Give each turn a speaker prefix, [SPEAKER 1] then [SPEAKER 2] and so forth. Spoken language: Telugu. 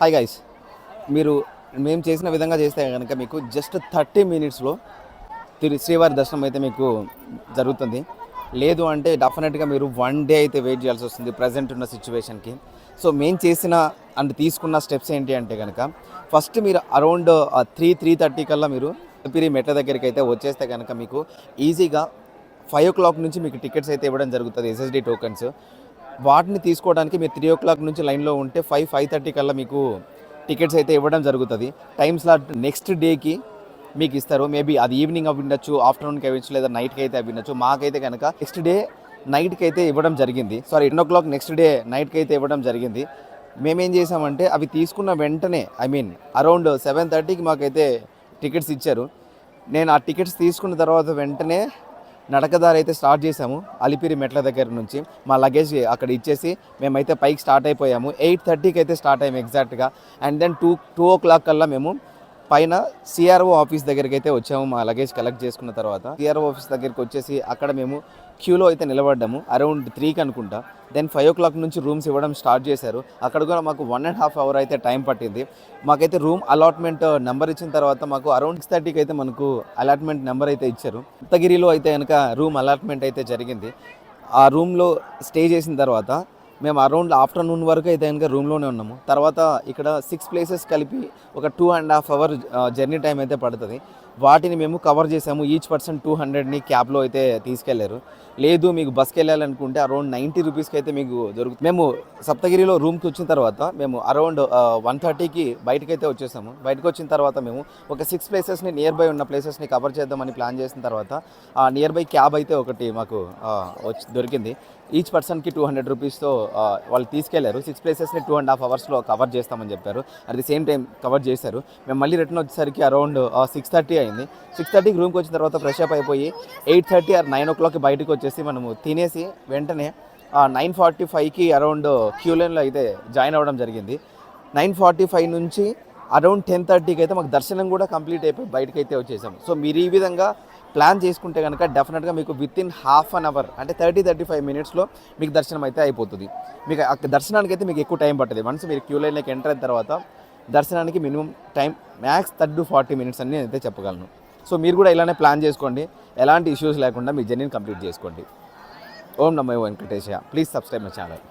[SPEAKER 1] హాయ్ గైస్ మీరు మేము చేసిన విధంగా చేస్తే కనుక మీకు జస్ట్ థర్టీ మినిట్స్లో తిరు శ్రీవారి దర్శనం అయితే మీకు జరుగుతుంది. లేదు అంటే డెఫినెట్గా మీరు వన్ డే అయితే వెయిట్ చేయాల్సి వస్తుంది ప్రజెంట్ ఉన్న సిచ్యువేషన్కి సో మేము చేసిన అండ్ తీసుకున్న స్టెప్స్ ఏంటి అంటే కనుక ఫస్ట్ మీరు అరౌండ్ త్రీ త్రీ థర్టీ కల్లా మీరు పిరి మెట్ల దగ్గరికి అయితే వచ్చేస్తే కనుక మీకు ఈజీగా ఫైవ్ ఓ క్లాక్ నుంచి మీకు టికెట్స్ అయితే ఇవ్వడం జరుగుతుంది ఎస్ఎస్డి టోకన్స్ వాటిని తీసుకోవడానికి మీరు త్రీ ఓ క్లాక్ నుంచి లైన్లో ఉంటే ఫైవ్ ఫైవ్ థర్టీ కల్లా మీకు టికెట్స్ అయితే ఇవ్వడం జరుగుతుంది. టైం స్లాట్ నెక్స్ట్ డేకి మీకు ఇస్తారు. మేబీ అది ఈవినింగ్ అవి ఉండొచ్చు ఆఫ్టర్నూన్కి అవ్వచ్చు లేదా నైట్కి అయితే అవి ఉండొచ్చు. మాకైతే కనుక నెక్స్ట్ డే నైట్కి అయితే ఇవ్వడం జరిగింది. Sorry ten o'clock next day నైట్కి అయితే ఇవ్వడం జరిగింది. మేమేం చేసామంటే అవి తీసుకున్న వెంటనే ఐ మీన్ అరౌండ్ సెవెన్ థర్టీకి మాకైతే టికెట్స్ ఇచ్చారు. నేను ఆ టికెట్స్ తీసుకున్న తర్వాత వెంటనే నడకదారి అయితే స్టార్ట్ చేసాము అలిపిరి మెట్ల దగ్గర నుంచి. మా లగేజ్ అక్కడ ఇచ్చేసి మేమైతే పైకి స్టార్ట్ అయిపోయాము. ఎయిట్ థర్టీకి అయితే స్టార్ట్ అయ్యాము ఎగ్జాక్ట్గా and then two two o'clock కల్లా మేము పైన సిఆర్ఓ ఆఫీస్ దగ్గరికి అయితే వచ్చాము మా లగేజ్ కలెక్ట్ చేసుకున్న తర్వాత. సిఆర్ఓ ఆఫీస్ దగ్గరికి వచ్చేసి అక్కడ మేము క్యూలో అయితే నిలబడ్డాము అరౌండ్ త్రీకి అనుకుంటా. దెన్ ఫైవ్ ఓ క్లాక్ నుంచి రూమ్స్ ఇవ్వడం స్టార్ట్ చేశారు. అక్కడ కూడా మాకు వన్ అండ్ హాఫ్ అవర్ అయితే టైం పట్టింది. మాకైతే రూమ్ అలాట్మెంట్ నెంబర్ ఇచ్చిన తర్వాత మాకు అరౌండ్ సిక్స్ థర్టీకి అయితే మనకు అలాట్మెంట్ నెంబర్ అయితే ఇచ్చారు. కొత్తగిరిలో అయితే కనుక రూమ్ అలాట్మెంట్ అయితే జరిగింది. ఆ రూమ్లో స్టే చేసిన తర్వాత మేము అరౌండ్ ఆఫ్టర్నూన్ వరకు అయితే కనుక రూమ్లోనే ఉన్నాము. తర్వాత ఇక్కడ సిక్స్ ప్లేసెస్ కలిపి ఒక two and half hour journey time అయితే పడుతుంది. వాటిని మేము కవర్ చేసాము ఈచ్ పర్సన్ టూ హండ్రెడ్ని క్యాబ్లో అయితే తీసుకెళ్ళారు. లేదు మీకు బస్కి వెళ్ళాలనుకుంటే అరౌండ్ నైంటీ రూపీస్కి అయితే మీకు దొరుకుతుంది. మేము సప్తగిరిలో రూమ్కి వచ్చిన తర్వాత మేము అరౌండ్ వన్ థర్టీకి బయటకు అయితే వచ్చేసాము. బయటకు వచ్చిన తర్వాత మేము ఒక సిక్స్ ప్లేసెస్ని నియర్ బై ఉన్న ప్లేసెస్ని కవర్ చేద్దామని ప్లాన్ చేసిన తర్వాత ఆ నియర్ బై క్యాబ్ అయితే ఒకటి మాకు వచ్చి దొరికింది. ఈచ్ పర్సన్కి టూ హండ్రెడ్ రూపీస్తో వాళ్ళు తీసుకెళ్ళారు. సిక్స్ ప్లేసెస్ని టూ అండ్ హాఫ్ అవర్స్లో కవర్ చేస్తామని చెప్పారు. At the same time cover చేశారు. మేము మళ్ళీ రిటర్న్ వచ్చేసరికి అరౌండ్ సిక్స్ థర్టీ అయింది సిక్స్ థర్టీకి రూమ్కి వచ్చిన తర్వాత ఫ్రెష్ అప్ అయిపోయి ఎయిట్ థర్టీ ఆర్ నైన్ ఓ క్లాక్కి బయటకు వచ్చేసి మనము తినేసి వెంటనే నైన్ ఫార్టీ ఫైవ్కి అరౌండ్ క్యూ లైన్లో అయితే జాయిన్ అవ్వడం జరిగింది. నైన్ ఫార్టీ ఫైవ్ నుంచి అరౌండ్ టెన్ థర్టీకి అయితే మాకు దర్శనం కూడా కంప్లీట్ అయిపోయి బయటకు అయితే వచ్చేసాం సో మీరు ఈ విధంగా ప్లాన్ చేసుకుంటే కనుక డెఫినెట్గా మీకు within half an hour అంటే థర్టీ థర్టీ ఫైవ్ మినిట్స్లో మీకు దర్శనం అయితే అయిపోతుంది. మీకు దర్శనానికి అయితే మీకు ఎక్కువ టైం పడుతుంది వన్స్ మీరు క్యూ లైన్లోకి ఎంటర్ అయిన తర్వాత దర్శనానికి minimum time max thirty to forty minutes అని అయితే చెప్పగలను. సో మీరు కూడా ఇలానే ప్లాన్ చేసుకోండి. ఎలాంటి ఇష్యూస్ లేకుండా మీ జర్నీని కంప్లీట్ చేసుకోండి. ఓం నమో Venkatesa please subscribe my channel